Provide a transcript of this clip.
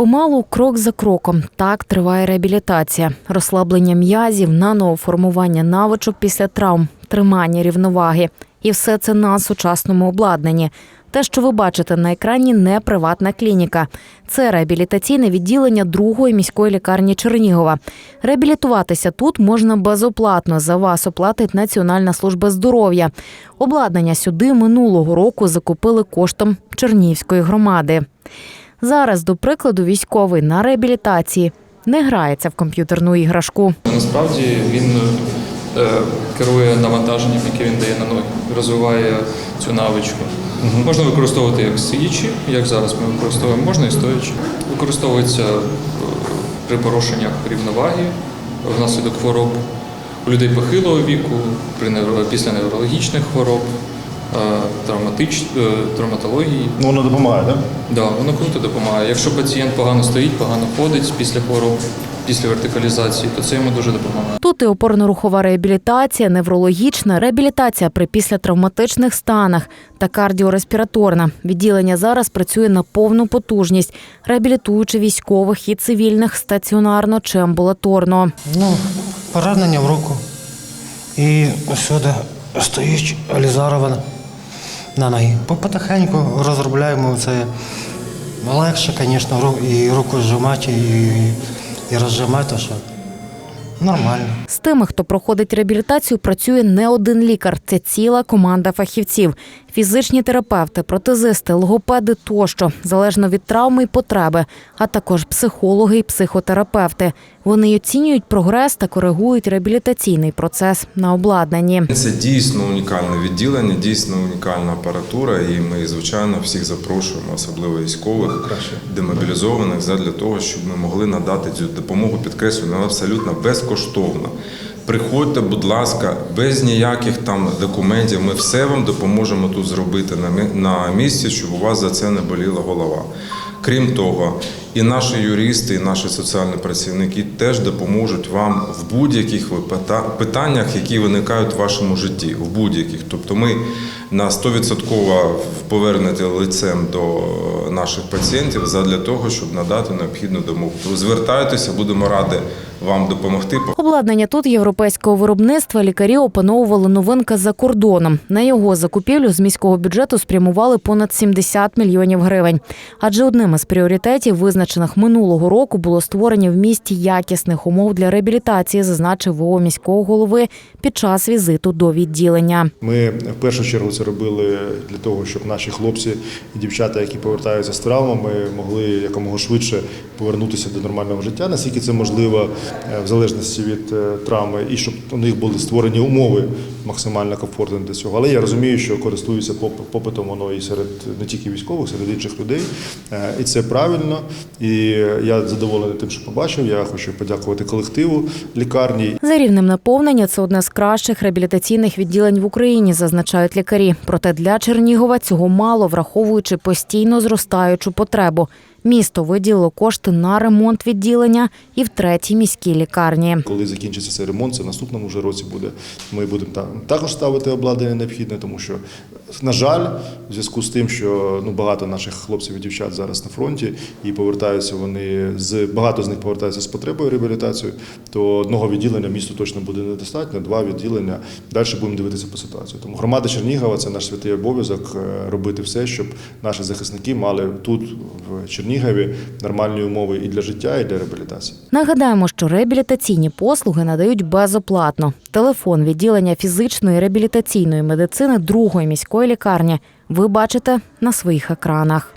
Помалу, крок за кроком, так триває реабілітація, розслаблення м'язів, наново формування навичок після травм, тримання рівноваги. І все це на сучасному обладнанні. Те, що ви бачите на екрані, не приватна клініка. Це реабілітаційне відділення другої міської лікарні Чернігова. Реабілітуватися тут можна безоплатно. За вас оплатить Національна служба здоров'я. Обладнання сюди минулого року закупили коштом Чернігівської громади. Зараз, до прикладу, військовий на реабілітації не грається в комп'ютерну іграшку. Насправді він е, керує навантаженням, яке він дає на ноги, розвиває цю навичку. Можна використовувати як сидячи, як зараз ми використовуємо, можна і стоячи. Використовується е, при порушеннях рівноваги внаслідок хвороб у людей похилого віку, при після неврологічних хвороб, травматич, е, травматології. Ну, воно допомагає, так? Да, воно круто допомагає. Якщо пацієнт погано стоїть, погано ходить після хвороб, після вертикалізації, то це йому дуже допомагає. Тут і опорно-рухова реабілітація, неврологічна реабілітація при післятравматичних станах та кардіореспіраторна. Відділення зараз працює на повну потужність, реабілітуючи військових і цивільних стаціонарно чи амбулаторно. Ну, поранення в руку. І сюди стоїть алізарована на ноги. Потихеньку розробляємо це. Легше, звісно, і руку зжимати, і, і розжимати, що нормально. З тими, хто проходить реабілітацію, працює не один лікар. Це ціла команда фахівців. Фізичні терапевти, протезисти, логопеди тощо, залежно від травми і потреби, а також психологи і психотерапевти. Вони оцінюють прогрес та коригують реабілітаційний процес на обладнанні. Це дійсно унікальне відділення, дійсно унікальна апаратура, і ми, звичайно, всіх запрошуємо, особливо військових, демобілізованих, задля того, щоб ми могли надати цю допомогу, підкреслюю, вона абсолютно безкоштовна. Приходьте, будь ласка, без ніяких там документів. Ми все вам допоможемо тут зробити на мі- місці, щоб у вас за це не боліла голова. Крім того, і наші юристи, і наші соціальні працівники теж допоможуть вам в будь-яких питаннях, які виникають в вашому житті, в будь-яких. Тобто ми на 100% повернете лицем до наших пацієнтів задля того, щоб надати необхідну допомогу. Звертайтеся, будемо раді вам допомогти. Обладнання тут європейського виробництва лікарі опановували новинка за кордоном. На його закупівлю з міського бюджету спрямували понад 70 мільйонів гривень. Адже одним із пріоритетів, визначених минулого року, було створення в місті якісних умов для реабілітації, зазначив ВО міського голови під час візиту до відділення. Ми в першу чергу це робили для того, щоб наші хлопці і дівчата, які повертаються з травмами, могли якомога швидше повернутися до нормального життя, наскільки це можливо, е, в залежності від е, травми, і щоб у них були створені умови максимально комфортні для цього. Але я розумію, що користується поп- попитом воно і серед не тільки військових, серед інших людей. Е, І це правильно. І я задоволений тим, що побачив. Я хочу подякувати колективу лікарні За рівнем наповнення це одне з кращих реабілітаційних відділень в Україні, зазначають лікарі. Проте для Чернігова цього мало, враховуючи постійно зростаючу потребу. Місто виділило кошти на ремонт відділення і в третій міській лікарні. Коли закінчиться цей ремонт, це в наступному вже році буде. Ми будемо там також ставити обладнання необхідне, тому що, на жаль, в зв'язку з тим, що ну багато наших хлопців і дівчат зараз на фронті і повертаються вони з багато з них повертаються з потребою реабілітації, то одного відділення місту точно буде недостатньо, два відділення. Далі будемо дивитися по ситуації. Тому громада Чернігова це наш святий обов'язок е, робити все, щоб наші захисники мали тут в Чернігові нормальні умови і для життя, і для реабілітації. Нагадаємо, що реабілітаційні послуги надають безоплатно. Телефон відділення фізичної реабілітаційної медицини другої міської лікарні ви бачите на своїх екранах.